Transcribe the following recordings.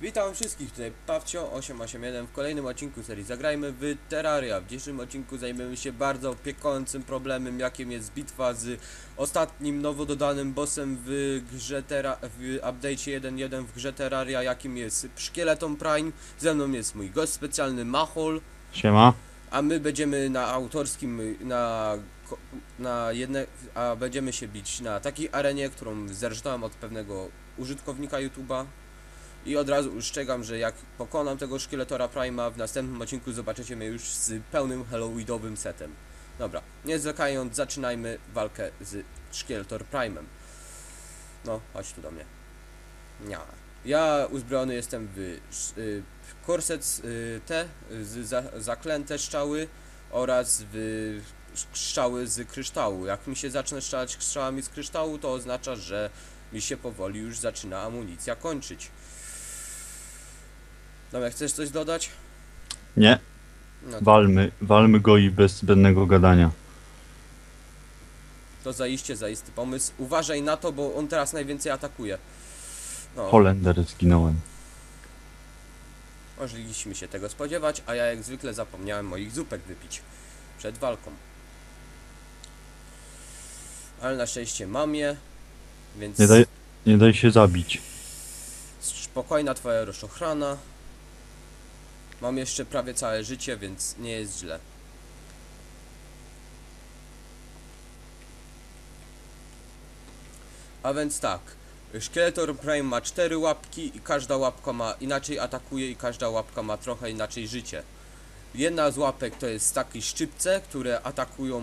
Witam wszystkich, tutaj Pawcio881 w kolejnym odcinku serii Zagrajmy w Terraria. W dzisiejszym odcinku zajmiemy się bardzo piekącym problemem, jakim jest bitwa z ostatnim nowo dodanym bossem w grze Terra, w update'cie 1.1 w grze Terraria, jakim jest Szkieleton Prime. Ze mną jest mój gość specjalny Mahol, Siema. a my będziemy na autorskim, na, na jedne, a będziemy się bić na takiej arenie, którą zerżnąłem od pewnego użytkownika YouTube'a. I od razu ustrzegam, że jak pokonam tego szkieletora Prima, w następnym odcinku zobaczycie mnie już z pełnym Halloweenowym setem. Dobra, nie zwlekając, zaczynajmy walkę z szkieletor Primem. No, chodź tu do mnie. Nie. Ja uzbrojony jestem w sz- y, w korset y, te, z za, zaklęte strzały oraz w strzały z kryształu. Jak mi się zacznę strzelać strzałami z kryształu, to oznacza, że mi się powoli już zaczyna amunicja kończyć. Dobra, chcesz coś dodać? Nie, No to, walmy, walmy go i bez zbędnego gadania. to zaiste, zaisty pomysł. Uważaj na to, bo on teraz najwięcej atakuje. No, Holender zginąłem. mogliśmy się tego spodziewać, a ja jak zwykle zapomniałem moich zupek wypić przed walką. Ale na szczęście mam je, więc Nie daj, nie daj się zabić. spokojna twoja rozochrana. Mam jeszcze prawie całe życie, więc nie jest źle. A więc tak, Szkieletor Prime ma cztery łapki i każda łapka ma inaczej atakuje i każda łapka ma trochę inaczej życie. Jedna z łapek to jest takie szczypce, które atakują,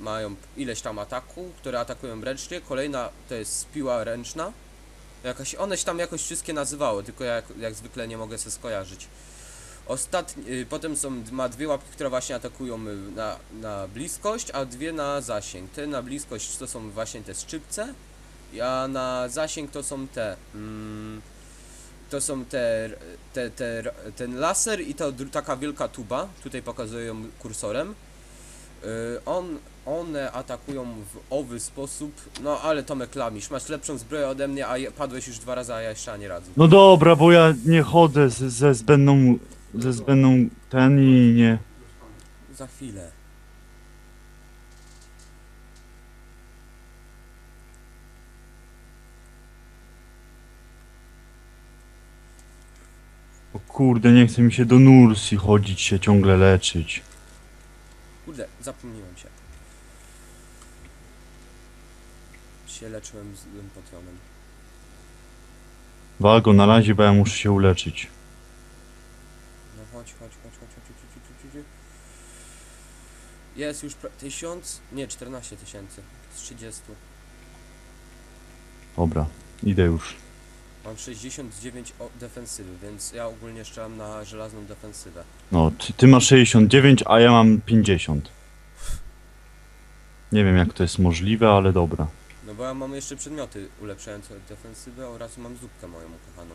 mają ileś tam ataku, które atakują ręcznie. Kolejna to jest piła ręczna. Jakaś, one się tam jakoś wszystkie nazywały, tylko ja jak, jak zwykle nie mogę sobie skojarzyć. Ostatni, y, potem są, ma dwie łapki, które właśnie atakują y, na, na bliskość, a dwie na zasięg. Te na bliskość to są właśnie te szczypce, a na zasięg to są te. Mm, to są te, te, te, ten laser i dru- taka wielka tuba, tutaj pokazują kursorem. Y, on, one atakują w owy sposób, no ale Tomek Lamisz, masz lepszą zbroję ode mnie, a je, padłeś już dwa razy, a ja jeszcze ani razu. No dobra, bo ja nie chodzę z, ze zbędną, ze zbędną ten i nie. Za chwilę. O kurde, nie chce mi się do Nursi chodzić się ciągle leczyć. Kurde, zapomniałem się. Się leczyłem z Potionem. Wal go na razie, bo ja muszę się uleczyć chodź, chodź, chodź, chodź, chodź, chodź, chodź, chodź. Jest już pra- 1000, nie 14 tysięcy z 30. Dobra, idę już. Mam 69 defensywy, więc ja ogólnie strzelam na żelazną defensywę. No, ty, ty masz 69, a ja mam 50. Nie wiem jak to jest możliwe, ale dobra. No bo ja mam jeszcze przedmioty ulepszające defensywę oraz mam zupkę moją ukochaną.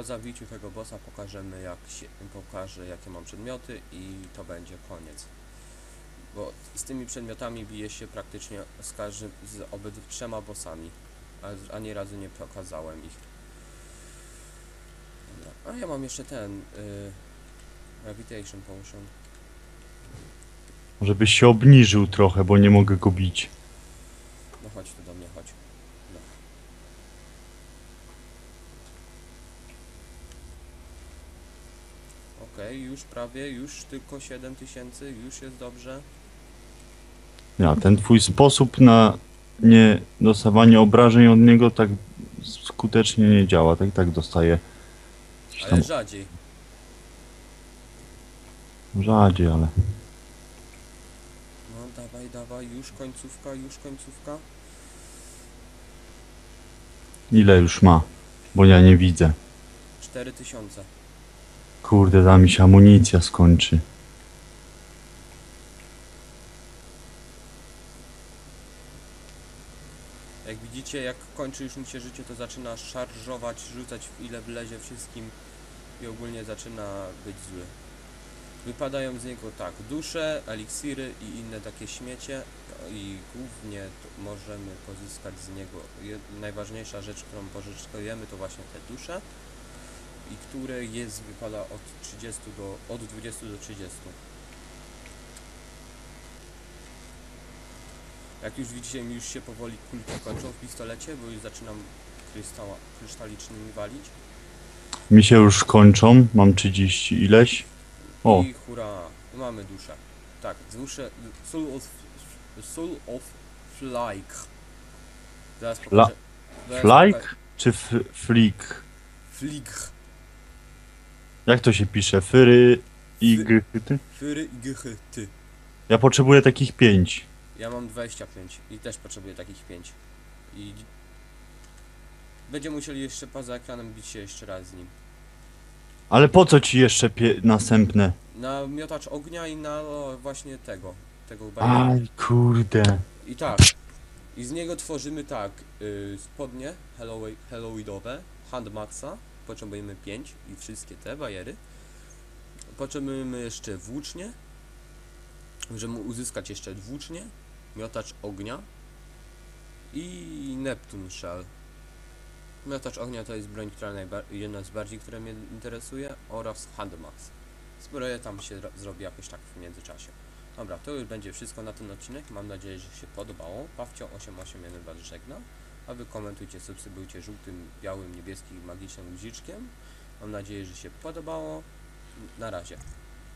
Po zabiciu tego bossa pokażemy jak się, jakie mam przedmioty i to będzie koniec. Bo z tymi przedmiotami bije się praktycznie z każdym, z obydwu trzema bossami, a ani razu nie pokazałem ich. A ja mam jeszcze ten y, Gravitation Potion. Może byś się obniżył trochę, bo nie mogę go bić. No chodź tu do mnie, chodź. No. Okej, już prawie, już tylko 7000, już jest dobrze. Ja, ten twój sposób na nie dostawanie obrażeń od niego tak skutecznie nie działa. Tak i tak dostaje tam Ale rzadziej. rzadziej, ale No dawaj, dawaj, już końcówka, już końcówka. ile już ma? Bo ja nie widzę. 4000. Kurde, da mi się amunicja skończy. Jak widzicie, jak kończy już mu się życie, to zaczyna szarżować, rzucać w ile wlezie wszystkim i ogólnie zaczyna być zły. Wypadają z niego tak, dusze, eliksiry i inne takie śmiecie i głównie możemy pozyskać z niego, najważniejsza rzecz, którą pozyskujemy to właśnie te dusze i które jest, wypada od 30 do, od 20 do 30. Jak już widzicie, mi już się powoli kulki kończą w pistolecie, bo już zaczynam krystała, krystalicznymi walić. Mi się już kończą, mam 30 ileś. O, I hurra, mamy duszę. Tak, duszę, Soul of, Soul of Flyk. Zaraz pokażę. zaraz Flyk czy f- flik? Flik. Jak to się pisze? Fyry i ty? Fyry i gychy, ty. Ja potrzebuję takich 5. Ja mam 25 i też potrzebuję takich 5. I... Będziemy musieli jeszcze poza ekranem bić się jeszcze raz z nim. Ale po co ci jeszcze pie- następne? Na miotacz ognia i na o, właśnie tego. Tego. Aj, kurde. I tak. I z niego tworzymy tak. Y, spodnie Halloween, Halloweenowe, handmaxa. Potrzebujemy 5 i wszystkie te bajery. Potrzebujemy jeszcze włócznie. Żeby uzyskać jeszcze włócznie, miotacz ognia i Neptune Shell. Miotacz ognia to jest broń, która jedna z bardziej, która mnie interesuje oraz handmax. Zbroję tam się ro- zrobi jakoś tak w międzyczasie. Dobra, to już będzie wszystko na ten odcinek. Mam nadzieję, że się podobało. Pawcio881 Was żegna. A Wy komentujcie, subskrybujcie żółtym, białym, niebieskim, magicznym guziczkiem. Mam nadzieję, że się podobało. Na razie.